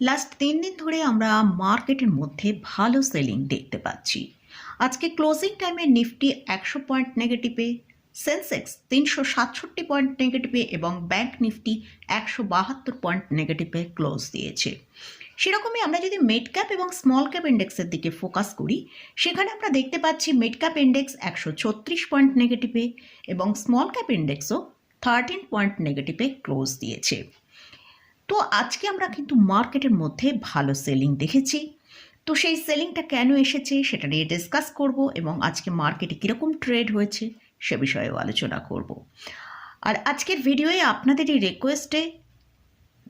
Last তিন দিন ধরে আমরা মার্কেটের মধ্যে ভালো সেলিং দেখতে পাচ্ছি। আজকে ক্লোজিং টাইমে নিফটি একশো পয়েন্ট নেগেটিভে সেন্সেক্স তিনশো সাতষট্টি পয়েন্ট নেগেটিভে এবং ব্যাংক নিফটি একশো বাহাত্তর পয়েন্ট নেগেটিভে ক্লোজ দিয়েছে। সেরকমই আমরা যদি মিড ক্যাপ এবং স্মল ক্যাপ ইন্ডেক্সের দিকে ফোকাস করি, সেখানে আমরা দেখতে পাচ্ছি মিড ক্যাপ ইন্ডেক্স একশো ছত্রিশ পয়েন্ট নেগেটিভে এবং স্মল ক্যাপ ইন্ডেক্সও থার্টিন পয়েন্ট নেগেটিভে ক্লোজ দিয়েছে। তো আজকে আমরা কিন্তু মার্কেটের মধ্যে ভালো সেলিং দেখেছি। তো সেই সেলিংটা কেন এসেছে সেটা নিয়ে ডিসকাস করব এবং আজকে মার্কেটে কীরকম ট্রেড হয়েছে সে বিষয়েও আলোচনা করব। আর আজকের ভিডিওয়ে আপনাদের এই রিকোয়েস্টে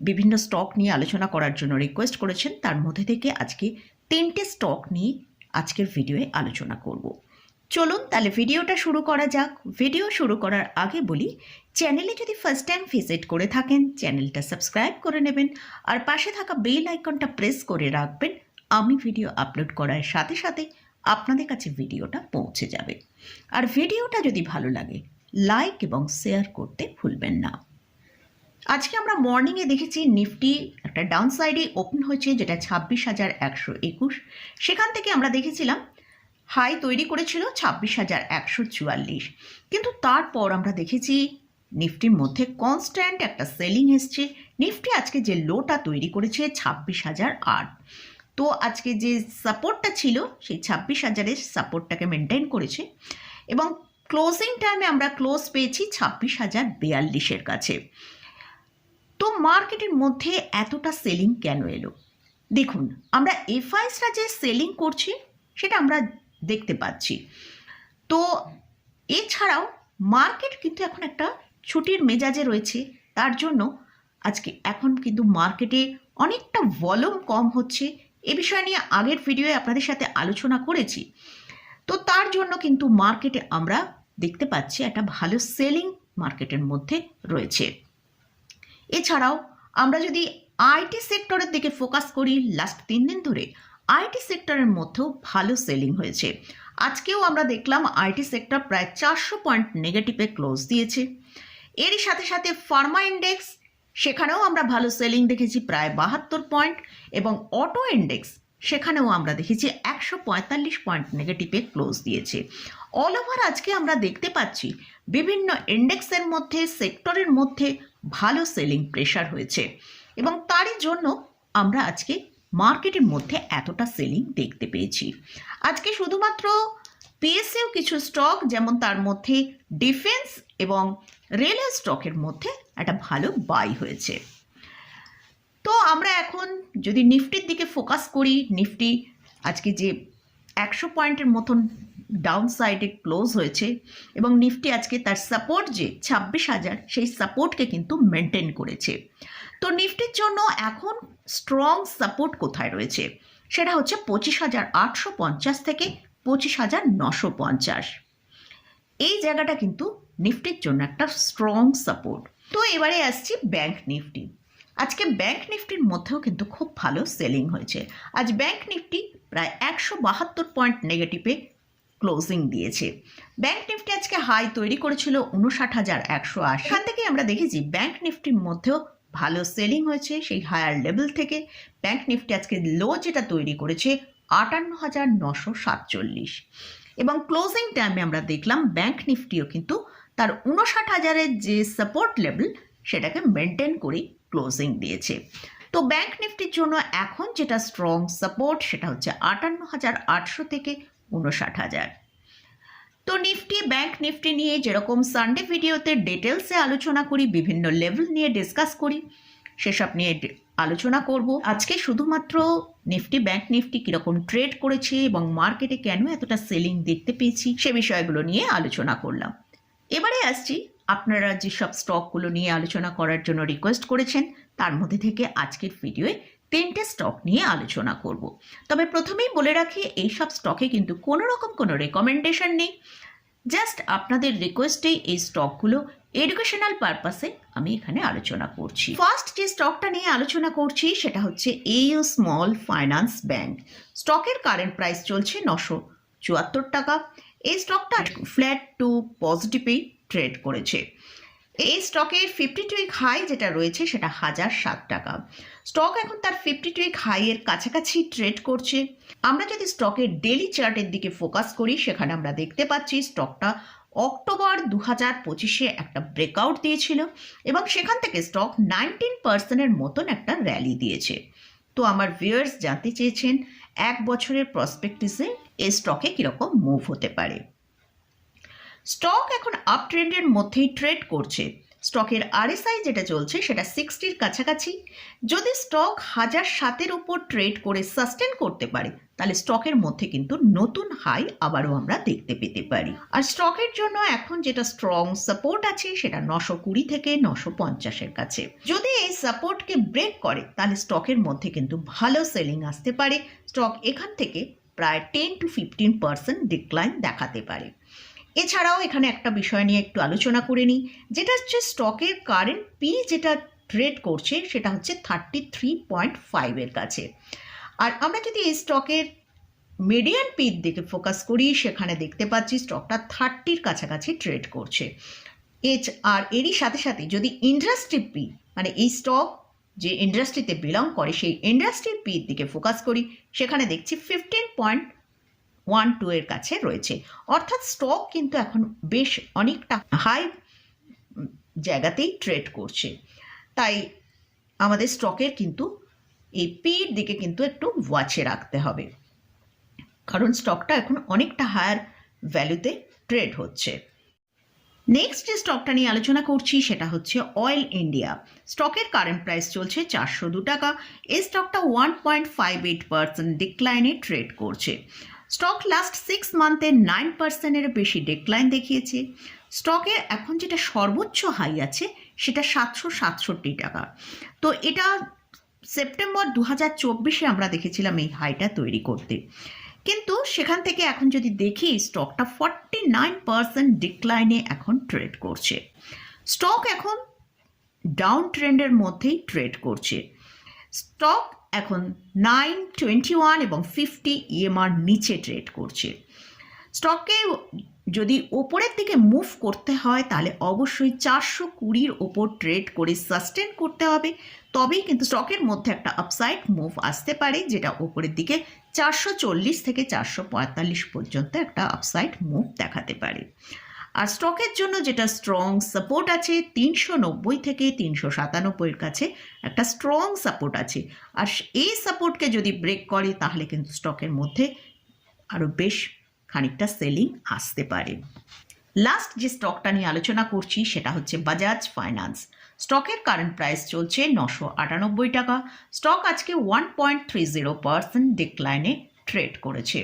বিভিন্ন স্টক নিয়ে আলোচনা করার জন্য রিকোয়েস্ট করেছেন। তার মধ্যে থেকে আজকে তিনটে স্টক নিয়ে আজকের ভিডিওয়ে আলোচনা করব। চলুন তাহলে ভিডিওটা শুরু করা যাক। ভিডিও শুরু করার আগে বলি চ্যানেলে যদি ফার্স্ট টাইম ভিজিট করে থাকেন, চ্যানেলটা সাবস্ক্রাইব করে নেবেন আর পাশে থাকা বেল আইকনটা প্রেস করে রাখবেন। আমি ভিডিও আপলোড করার সাথে সাথে আপনাদের কাছে ভিডিওটা পৌঁছে যাবে। আর ভিডিওটা যদি ভালো লাগে লাইক এবং শেয়ার করতে ভুলবেন না। আজকে আমরা মর্নিংয়ে দেখেছি নিফটি একটা ডাউন সাইডে ওপেন হয়েছে, যেটা ছাব্বিশ হাজার একশো একুশ। সেখান থেকে আমরা দেখেছিলাম হাই তৈরি করেছিল ছাব্বিশ হাজার একশো চুয়াল্লিশ। কিন্তু তারপর আমরা দেখেছি নিফটির মধ্যে কনস্ট্যান্ট একটা সেলিং এসছে। নিফটি আজকে যে লোটা তৈরি করেছে ছাব্বিশ হাজার আট। তো আজকে যে সাপোর্টটা ছিল, সেই ছাব্বিশ হাজারের সাপোর্টটাকে মেনটেন করেছে এবং ক্লোজিং টাইমে আমরা ক্লোজ পেয়েছি ছাব্বিশ হাজার বিয়াল্লিশের কাছে। তো মার্কেটের মধ্যে এতটা সেলিং কেন এলো? দেখুন, আমরা এফআইসরা যে সেলিং করছি, সেটা আমরা দেখতে পাচ্ছি। তো এছাড়াও মার্কেট কিন্তু এখন একটা ছুটির মেজাজে রয়েছে, তার জন্য আজকে এখন কিন্তু মার্কেটে অনেকটা ভলিউম কম হচ্ছে। এ বিষয় নিয়ে আগের ভিডিওয়ে আপনাদের সাথে আলোচনা করেছি। তো তার জন্য কিন্তু মার্কেটে আমরা দেখতে পাচ্ছি একটা ভালো সেলিং মার্কেটের মধ্যে রয়েছে। এছাড়াও আমরা যদি আইটি সেক্টরের দিকে ফোকাস করি লাস্ট তিন দিন ধরে আইটি সেক্টরের মধ্যেও ভালো সেলিং হয়েছে। আজকেও আমরা দেখলাম আইটি সেক্টর প্রায় চারশো পয়েন্ট নেগেটিভে ক্লোজ দিয়েছে। এরই সাথে সাথে ফার্মা ইন্ডেক্স, সেখানেও আমরা ভালো সেলিং দেখেছি প্রায় বাহাত্তর পয়েন্ট, এবং অটো ইন্ডেক্স, সেখানেও আমরা দেখেছি একশো পঁয়তাল্লিশ পয়েন্ট নেগেটিভে ক্লোজ দিয়েছে। অল ওভার আজকে আমরা দেখতে পাচ্ছি বিভিন্ন ইন্ডেক্সের মধ্যে, সেক্টরের মধ্যে ভালো সেলিং প্রেশার হয়েছে, এবং তারই জন্য আমরা আজকে মার্কেটের মধ্যে এতটা সেলিং দেখতে পেয়েছি। আজকে শুধুমাত্র পিএসএও কিছু স্টক যেমন তার মধ্যে ডিফেন্স এবং রেলওয়ে স্টকের মধ্যে একটা ভালো বাই হয়েছে। তো আমরা এখন যদি নিফটির দিকে ফোকাস করি, নিফটি আজকে যে একশো পয়েন্টের মতন ডাউন সাইডে ক্লোজ হয়েছে এবং নিফটি আজকে তার সাপোর্ট যে ছাব্বিশ হাজার, সেই সাপোর্টকে কিন্তু মেনটেন করেছে। তো নিফটির জন্য এখন স্ট্রং সাপোর্ট কোথায় রয়েছে? সেটা হচ্ছে পঁচিশ হাজার আটশো পঞ্চাশ থেকে পঁচিশ হাজার নশো পঞ্চাশ। এই জায়গাটা কিন্তু নিফটির জন্য একটা স্ট্রং সাপোর্ট তো এবারে আসছি ব্যাংক নিফটি। আজকে ব্যাংক নিফটির মধ্যেও কিন্তু খুব ভালো সেলিং হয়েছে। আজ ব্যাংক নিফটি প্রায় একশো বাহাত্তর পয়েন্ট নেগেটিভে ক্লোজিং দিয়েছে। ব্যাংক নিফটি আজকে হাই তৈরি করেছিল উনষাট হাজার একশো আশি। এখান থেকে আমরা দেখেছি ব্যাংক নিফটির মধ্যেও ভালো সেলিং হয়েছে, সেই হায়ার লেভেল থেকে। ব্যাংক নিফটি আজকে লো যেটা তৈরি করেছে আটান্ন হাজার নশো সাতচল্লিশ। এবং ক্লোজিং টাইমে আমরা দেখলাম ব্যাংক নিফটিও কিন্তু তার উনষাট হাজারের যে সাপোর্ট লেভেল সেটাকে মেনটেন করেই ক্লোজিং দিয়েছে। তো ব্যাংক নিফটির জন্য এখন যেটা স্ট্রং সাপোর্ট সেটা হচ্ছে আটান্ন হাজার আটশো থেকে উনষাট হাজার। তো নিফটি ব্যাংক নিফটি নিয়ে যেরকম সানডে ভিডিওতে ডিটেলসে আলোচনা করি, বিভিন্ন লেভেল নিয়ে ডিসকাস করি, সেসব নিয়ে আলোচনা করব। আজকে শুধুমাত্র নিফটি ব্যাংক নিফটি কীরকম ট্রেড করেছে এবং মার্কেটে কেন এতটা সেলিং দেখতে পেয়েছি সে বিষয়গুলো নিয়ে আলোচনা করলাম। এবারে আসছি আপনারা যেসব স্টকগুলো নিয়ে আলোচনা করার জন্য রিকোয়েস্ট করেছেন, তার মধ্যে থেকে আজকের ভিডিওয়ে তিনটে স্টক নিয়ে আলোচনা করব। তবে প্রথমেই বলে রাখি, এইসব স্টকে কিন্তু কোনো রকম কোনো রেকমেন্ডেশন নেই। জাস্ট আপনাদের রিকোয়েস্টেই এই স্টকগুলো এডুকেশনাল পারপাসে আমি এখানে আলোচনা করছি। ফার্স্ট যে স্টকটা নিয়ে আলোচনা করছি, সেটা হচ্ছে এইউ স্মল ফাইন্যান্স ব্যাংক স্টকের কারেন্ট প্রাইস চলছে নশো চুয়াত্তর টাকা। এই স্টকটা ফ্ল্যাট টু পজিটিভেই ট্রেড করেছে। এই স্টকের ফিফটি টু উইক হাই যেটা রয়েছে, সেটা হাজার সাত টাকা। স্টক এখন তার ফিফটি টু উইক হাইয়ের কাছাকাছি ট্রেড করছে। আমরা যদি স্টকের ডেলি চার্টের দিকে ফোকাস করি, সেখানে আমরা দেখতে পাচ্ছি স্টকটা অক্টোবর দু হাজার পঁচিশে একটা ব্রেকআউট দিয়েছিল এবং সেখান থেকে স্টক নাইনটিন পার্সেন্টের মতন একটা র্যালি দিয়েছে। তো আমার ভিউয়ার্স জানতে চেয়েছেন, এক বছরের প্রসপেক্টিসে এই স্টকে কীরকম মুভ হতে পারে? স্টক এখন আপ ট্রেন্ডের মধ্যেই ট্রেড করছে। স্টকের আরএসআই যেটা চলছে সেটা সিক্সটির কাছাকাছি। যদি স্টক হাজার সাতের উপর ট্রেড করে সাস্টেন করতে পারে, তাহলে স্টকের মধ্যে কিন্তু নতুন হাই আবারও আমরা দেখতে পেতে পারি। আর স্টকের জন্য এখন যেটা স্ট্রং সাপোর্ট আছে সেটা নশো কুড়ি থেকে নশো পঞ্চাশের কাছে। যদি এই সাপোর্টকে ব্রেক করে, তাহলে স্টকের মধ্যে কিন্তু ভালো সেলিং আসতে পারে। স্টক এখান থেকে প্রায় ten to fifteen percent decline দেখাতে পারে। এছাড়াও এখানে একটা বিষয় নিয়ে একটু আলোচনা করে নিই, যেটা হচ্ছে স্টকের কারেন্ট পি যেটা ট্রেড করছে সেটা হচ্ছে থার্টি থ্রি পয়েন্ট ফাইভের কাছে। আর আমরা যদি এই স্টকের মিডিয়ান পির দিকে ফোকাস করি, সেখানে দেখতে পাচ্ছি স্টকটা থার্টির কাছাকাছি ট্রেড করছে। এছ আর এরই সাথে সাথে যদি ইন্ডাস্ট্রি পি মানে এই স্টক যে ইন্ডাস্ট্রিতে বিলং করে, সেই ইন্ডাস্ট্রির পির দিকে ফোকাস করি, সেখানে দেখছি ফিফটিন পয়েন্ট ওয়ান টু এর কাছে রয়েছে। অর্থাৎ স্টক কিন্তু এখন বেশ অনেকটা হাই জায়গাতেই ট্রেড করছে। তাই আমাদের স্টকের কিন্তু এই পির দিকে কিন্তু একটু ওয়াচে রাখতে হবে। কারণ স্টকটা এখন অনেকটা হায়ার ভ্যালুতে ট্রেড হচ্ছে। নেক্সট যে স্টকটা নিয়ে আলোচনা করছি সেটা হচ্ছে অয়েল ইন্ডিয়া স্টকের কারেন্ট প্রাইস চলছে চারশো দু টাকা। এই স্টকটা one point five eight percent ডিক্লাইনে trade করছে। স্টক লাস্ট সিক্স মান্থে নাইন পার্সেন্টের বেশি ডিক্লাইন দেখিয়েছে। স্টকে এখন যেটা সর্বোচ্চ হাই আছে, সেটা সাতশো সাতষট্টি টাকা। তো এটা সেপ্টেম্বর দু হাজার চব্বিশে আমরা দেখেছিলাম এই হাইটা তৈরি করতে। কিন্তু সেখান থেকে এখন যদি দেখি, স্টকটা ফর্টি নাইন পার্সেন্ট ডিক্লাইনে এখন ট্রেড করছে। স্টক এখন ডাউন ট্রেন্ডের মধ্যেই ট্রেড করছে। স্টক এখন নাইন টোয়েন্টি ওয়ান এবং ফিফটি ইএমআর নিচে ট্রেড করছে। স্টককে যদি ওপরের দিকে মুভ করতে হয়, তাহলে অবশ্যই চারশো কুড়ির ওপর ট্রেড করে সাস্টেন করতে হবে। তবেই কিন্তু স্টকের মধ্যে একটা আপসাইড মুভ আসতে পারে, যেটা ওপরের দিকে চারশো চল্লিশ থেকে চারশো পঁয়তাল্লিশ পর্যন্ত একটা আপসাইড মুভ দেখাতে পারে। আর স্টকের জন্য যেটা স্ট্রং সাপোর্ট আছে, তিনশো নব্বই থেকে তিনশো সাতানব্বইয়ের কাছে একটা স্ট্রং সাপোর্ট আছে। আর এই সাপোর্টকে যদি ব্রেক করে, তাহলে কিন্তু স্টকের মধ্যে আরও বেশ খানিকটা সেলিং আসতে পারে। লাস্ট যে স্টকটা নিয়ে আলোচনা করছি, সেটা হচ্ছে বাজাজ ফাইন্যান্স স্টকের কারেন্ট প্রাইস চলছে নশো আটানব্বই টাকা। স্টক আজকে one point three zero percent ডিক্লাইনে trade করেছে।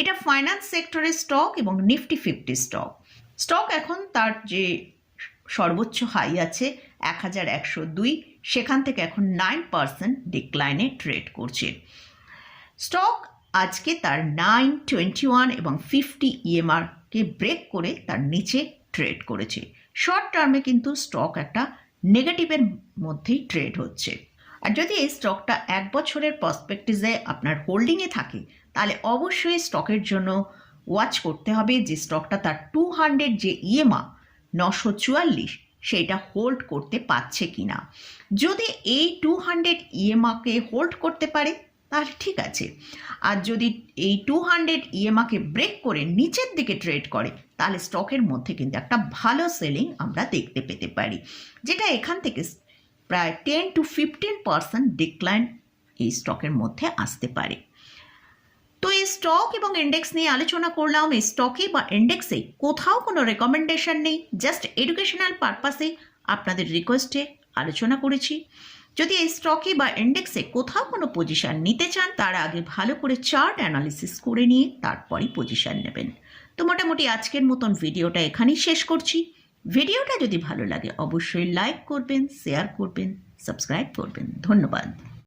এটা ফাইন্যান্স সেক্টরের স্টক এবং নিফটি ফিফটি স্টক স্টক এখন তার যে সর্বোচ্চ হাই আছে এক হাজার একশো দুই, সেখান থেকে এখন নাইন পার্সেন্ট ডিক্লাইনে ট্রেড করছে। স্টক আজকে তার নাইন টোয়েন্টি ওয়ান এবং ফিফটি ইএমআরকে ব্রেক করে তার নিচে ট্রেড করেছে। শর্ট টার্মে কিন্তু স্টক একটা নেগেটিভের মধ্যেই ট্রেড হচ্ছে। আর যদি এই স্টকটা এক বছরের পার্সপেক্টিভে আপনার হোল্ডিংয়ে থাকে, তাহলে অবশ্যই স্টকের জন্য ওয়াচ করতে হবে যে স্টকটা তার টু হান্ড্রেড যে ইএমআ নশো চুয়াল্লিশ সেটা হোল্ড করতে পারছে কি না যদি এই টু হান্ড্রেড ইএমআকে হোল্ড করতে পারে, তাহলে ঠিক আছে। আর যদি এই টু হান্ড্রেড ইএমআকে ব্রেক করে নিচের দিকে ট্রেড করে, তাহলে স্টকের মধ্যে কিন্তু একটা ভালো সেলিং আমরা দেখতে পেতে পারি। যেটা এখান থেকে প্রায় ten to fifteen percent decline এই স্টকের মধ্যে আসতে পারে। তো এই স্টক এবং ইন্ডেক্স নিয়ে আলোচনা করলাম। এই স্টকে বা ইন্ডেক্সে কোথাও কোনো রেকমেন্ডেশন নেই। জাস্ট এডুকেশনাল পারপাসে আপনাদের রিকোয়েস্টে আলোচনা করেছি। যদি এই স্টকে বা ইন্ডেক্সে কোথাও কোনো পজিশান নিতে চান, তার আগে ভালো করে চার্ট অ্যানালিসিস করে নিয়ে তারপরই পজিশান নেবেন। তো মোটামুটি আজকের মতন ভিডিওটা এখানেই শেষ করছি। ভিডিওটা যদি ভালো লাগে, অবশ্যই লাইক করবেন শেয়ার করবেন সাবস্ক্রাইব করবেন। ধন্যবাদ।